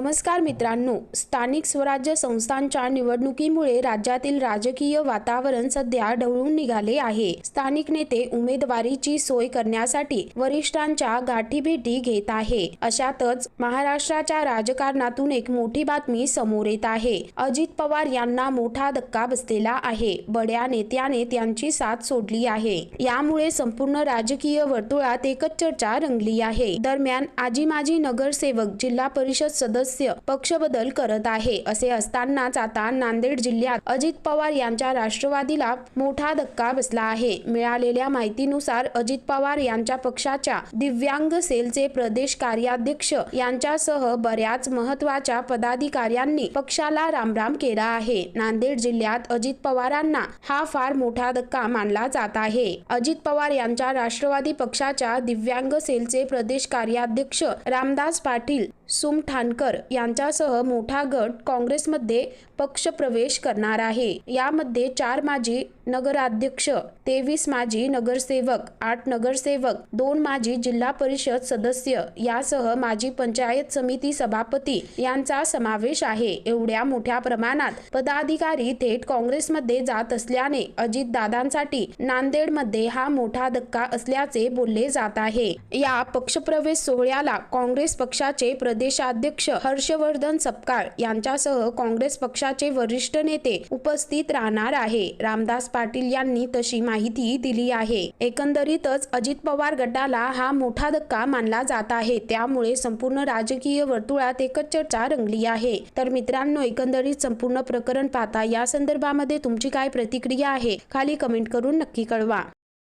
नमस्कार मित्रांनो स्थानिक स्वराज्य संस्थांच्या निवडणुकीमुळे राज्यातील राजकीय वातावरण सध्या ढवळून निघाले आहे. स्थानिक नेते उमेदवारीची सोय करण्यासाठी वरिष्ठांच्या गाठीभेटी घेत आहे. अशातच महाराष्ट्राच्या राजकारणातून एक मोठी बातमी समोर येत आहे. अजित पवार यांना मोठा धक्का बसलेला आहे. बड्या नेत्याने त्यांची साथ सोडली आहे. यामुळे संपूर्ण राजकीय वर्तुळात एकच चर्चा रंगली आहे. दरम्यान आजी माजी नगरसेवक जिल्हा परिषद सदस्य सदस्य पक्षबदल करत आहे. असे असतानाच आता नांदेड जिल्ह्यात अजित पवार यांच्या राष्ट्रवादीला मोठा धक्का बसला आहे. मिळालेल्या माहितीनुसार अजित पवार यांच्या पक्षाच्या दिव्यांग सेलचे प्रदेश कार्याध्यक्ष यांच्यासह बऱ्याच महत्त्वाच्या पदाधिकाऱ्यांनी पक्षाला रामराम केला आहे. नांदेड जिल्ह्यात अजित पवारांना हा फार मोठा धक्का मानला जात आहे. अजित पवार यांच्या राष्ट्रवादी पक्षाच्या दिव्यांग सेलचे प्रदेश कार्याध्यक्ष रामदास पाटील सुमठाणकर यांच्यासह मोठा गट काँग्रेसमध्ये पक्षप्रवेश करणार आहे. यामध्ये चार माजी नगराध्यक्ष तेवीस माजी नगरसेवक आठ नगरसेवक दोन माजी जिल्हा परिषद सदस्य यासह माजी पंचायत समिती सभापती यांचा समावेश आहे. एवढ्या मोठ्या प्रमाणात पदाधिकारी थेट काँग्रेसमध्ये जात असल्याने अजितदादांसाठी नांदेडमध्ये हा मोठा धक्का असल्याचे बोलले जात आहे. या पक्षप्रवेश सोहळ्याला काँग्रेस पक्षाचे प्रदेशाध्यक्ष हर्षवर्धन सपकाळ यांच्यासह काँग्रेस पक्षाचे वरिष्ठ नेते उपस्थित राहणार आहे. रामदास पाटील यांनी तशी माहिती दिली आहे. एकंदरीतच अजित पवार गटाला हा मोठा धक्का मानला जात आहे. त्यामुळे संपूर्ण राजकीय वर्तुळात एकच चर्चा रंगली आहे. तर मित्रांनो एकंदरीत संपूर्ण प्रकरण पाहता या संदर्भामध्ये तुमची काय प्रतिक्रिया आहे? खाली कमेंट करून नक्की कळवा.